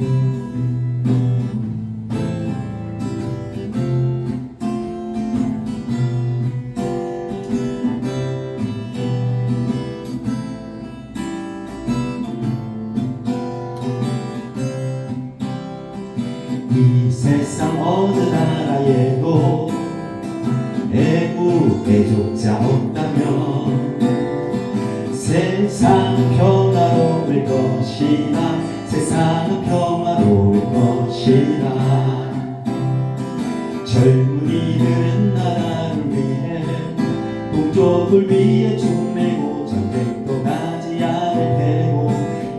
이 세상 어느 나라에도 애국 애족자 젊은이들은 나라를 위해 동족을 위해 춤내고 전쟁도 가지 않을 테고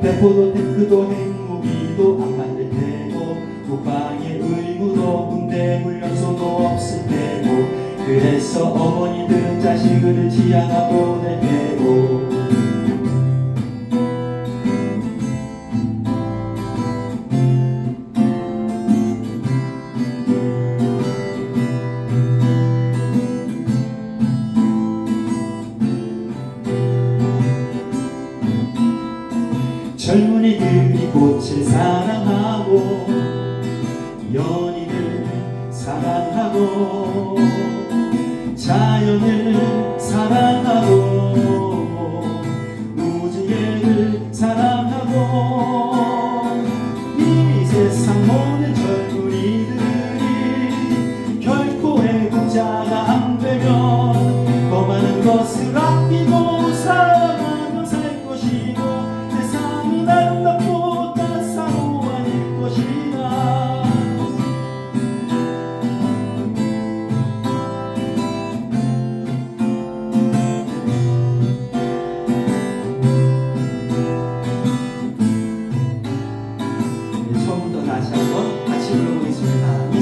대포도 탱크도 핵무기도 안 만들 테고 국방의 의무도 군대 훈련소도 없을 테고 그래서 어머니들은 자식을 지양하 보낼 젊은이들이 꽃을 사랑하고 연인을 사랑하고 자연을 사랑하고 무지개를 사랑하고 이 세상 모든 젊은이들이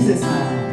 Jesus' name.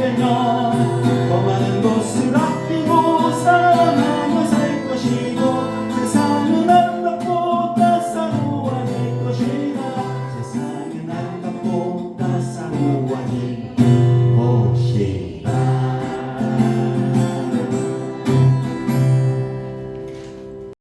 looking on.